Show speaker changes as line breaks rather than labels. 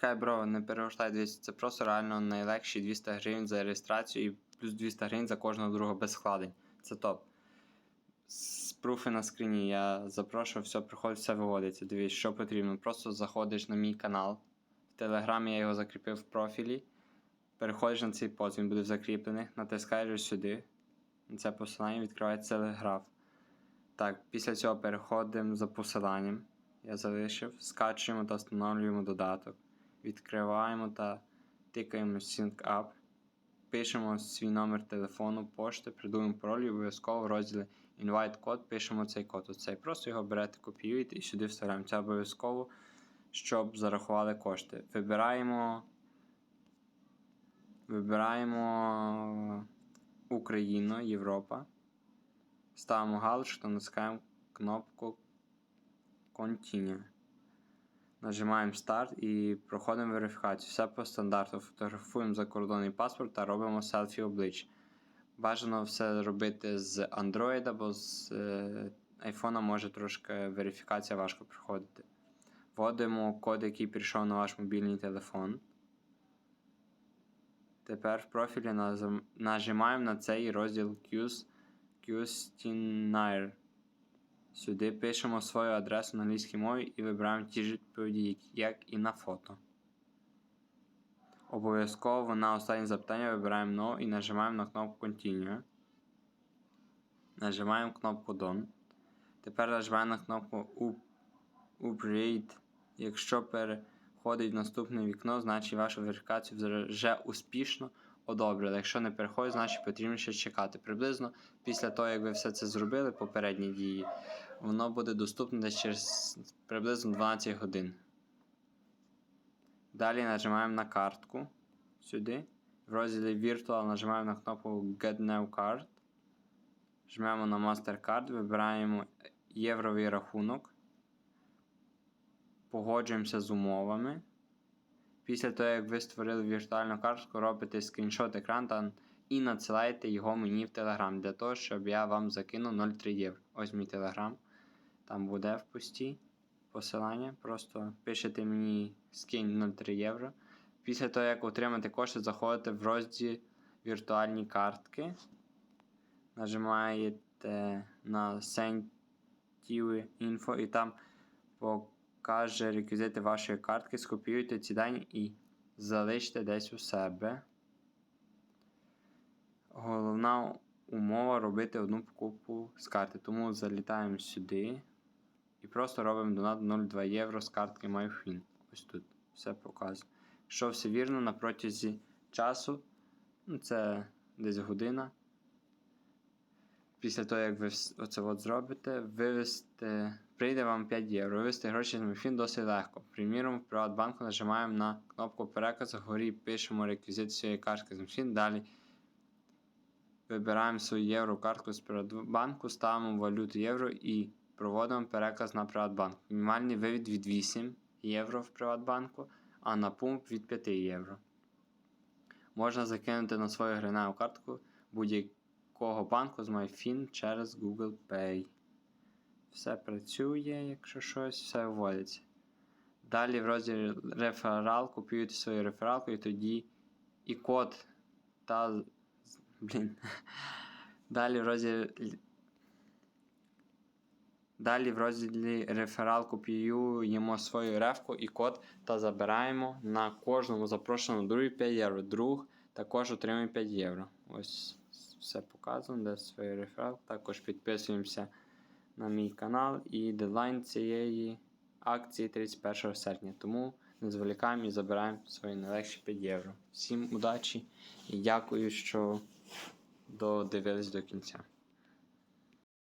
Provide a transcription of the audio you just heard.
Чекай, бро, не перегортай, дивись, це просто реально найлегші 200 гривень за реєстрацію і плюс 200 гривень за кожного друга без складень. Це топ. З пруфи на скріні. Я запрошую, все приходить, все виводиться. Дивись, що потрібно. Просто заходиш на мій канал. В Телеграмі я його закріпив в профілі. Переходиш на цей пост, він буде закріплений, натискаєш сюди. На це посилання відкривається телеграф. Так, після цього переходимо за посиланням. Я залишив, скачуємо та встановлюємо додаток. Відкриваємо та тикаємо Sync Up. Пишемо свій номер телефону, пошти, придумуємо пароль і обов'язково в розділі Invite код пишемо цей код. Оцей. Просто його берете, копіюєте і сюди вставляємо. Це обов'язково, щоб зарахували кошти. Вибираємо. Вибираємо Україну, Європа. Ставимо галочку натискаємо кнопку Continue. Нажимаємо старт і проходимо верифікацію. Все по стандарту. Фотографуємо закордонний паспорт та робимо селфі обличчя. Бажано все робити з Android, бо з е, iPhone може трошки верифікація важко проходити. Вводимо код, який прийшов на ваш мобільний телефон. Тепер в профілі нажимаємо на цей розділ Qs, Questionnaire. Сюди пишемо свою адресу на англійській мові і вибираємо ті ж відповіді, як- і на фото. Обов'язково на останнє запитання вибираємо No і нажимаємо на кнопку Continue. Нажимаємо кнопку Done. Тепер нажимаємо на кнопку Up- Upgrade. Якщо переходить в наступне вікно, значить вашу верифікацію вже успішно одобрили. Якщо не переходить, значить потрібно ще чекати. Приблизно після того, як ви все це зробили, попередні дії, воно буде доступне десь через приблизно 12 годин. Далі нажимаємо на картку сюди. В розділі Virtual нажимаємо на кнопку Get New Card. Жмемо на MasterCard, вибираємо євровий рахунок. Погоджуємося з умовами. Після того, як ви створили віртуальну картку, робите скріншот екрану і надсилаєте його мені в Telegram для того, щоб я вам закинув 0,3 євро. Ось мій Telegram. Там буде в пості посилання. Просто пишете мені скинь 0,3 євро. Після того, як отримаєте кошти, заходите в розділ віртуальні картки. Нажимаєте на Send Info і там покаже реквізити вашої картки. Скопіюйте ці дані і залиште десь у себе. Головна умова робити одну покупку з карти. Тому залітаємо сюди і просто робимо донат 0,2 євро з картки MyFin. Ось тут все показує. Якщо все вірно, на протязі часу, ну це десь година. Після того, як ви оце от зробите, вивести, прийде вам 5 євро. Вивести гроші з MyFin досить легко. Приміром, в Приватбанку нажимаємо на кнопку переказ, вгорі пишемо реквізит своєї картки з MyFin, далі вибираємо свою євро-картку з Приватбанку, ставимо валюту євро і проводимо переказ на Приватбанк. Мінімальний вивід від 8 євро в Приватбанку, а на пумп від 5 євро. Можна закинути на свою гриневу картку будь-якого банку з MyFin через Google Pay. Все працює, якщо щось, все вводиться. Далі в розділі реферал копіюєте свою рефералку і тоді і код та. Блін. Далі в розділі. Далі в розділі реферал копіюємо свою рефку і код та забираємо на кожному запрошеному другу 5 євро. Друг також отримує 5 євро. Ось все показано, де свій реферал. Також підписуємося на мій канал і дедлайн цієї акції 31 серпня. Тому не зволікаємо і забираємо свої найлегші 5 євро. Всім удачі і дякую, що додивились до кінця.